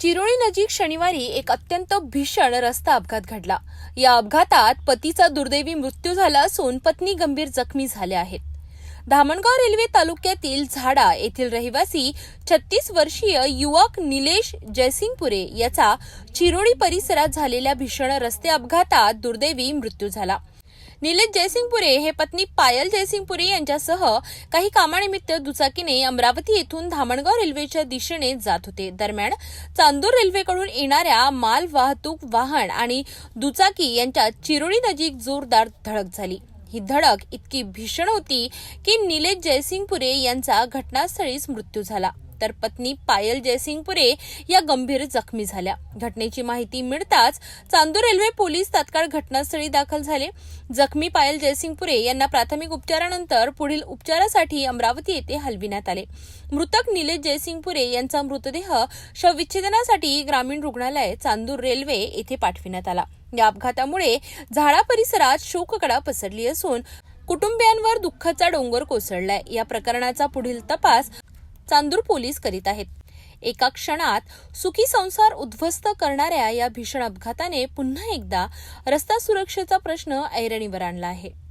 चिरोळी नजीक शनिवारी एक अत्यंत भीषण रस्ता अपघात घडला. या अपघातात पतीचा दुर्दैवी मृत्यू झाला असून पत्नी गंभीर जखमी झाल्या आहेत. धामणगाव रेल्वे तालुक्यातील झाडा येथील रहिवासी छत्तीस वर्षीय युवक निलेश जयसिंगपुरे याचा चिरोळी परिसरात झालेल्या भीषण रस्ते अपघातात दुर्दैवी मृत्यू झाला. निलेश जयसिंगपुरे हे पत्नी पायल जयसिंगपुरे यांच्यासह काही कामानिमित्त दुचाकीने अमरावती येथून धामणगाव रेल्वेच्या दिशेने जात होते. दरम्यान चांदूर रेल्वेकडून येणाऱ्या माल वाहतूक वाहन आणि दुचाकी यांच्यात चिरोळी नजीक जोरदार धडक झाली. ही धडक इतकी भीषण होती की निलेश जयसिंगपुरे यांचा घटनास्थळीच मृत्यू झाला. तर पत्नी पायल जयसिंगपुरे या गंभीर जखमी झाल्या. घटनेची माहिती मिळताच चांदूर रेल्वे पोलीस तात्काळ घटनास्थळी दाखल झाले. जखमी पायल जयसिंगपुरे यांना प्राथमिक उपचारानंतर पुढील उपचारासाठी अमरावती येथे हलविण्यात आले. मृतक निलेश जयसिंगपुरे यांचा मृतदेह शवविच्छेदनासाठी ग्रामीण रुग्णालय चांदूर रेल्वे येथे पाठविण्यात आला. या अपघातामुळे झाडा परिसरात शोककडा पसरली असून कुटुंबियांवर दुःखाचा डोंगर कोसळलाय. या प्रकरणाचा पुढील तपास चांदूर पोलीस करीत आहेत. एका क्षणात सुखी संसार उद्ध्वस्त करणाऱ्या या भीषण अपघाताने पुन्हा एकदा रस्ता सुरक्षेचा प्रश्न ऐरणीवर आणला आहे.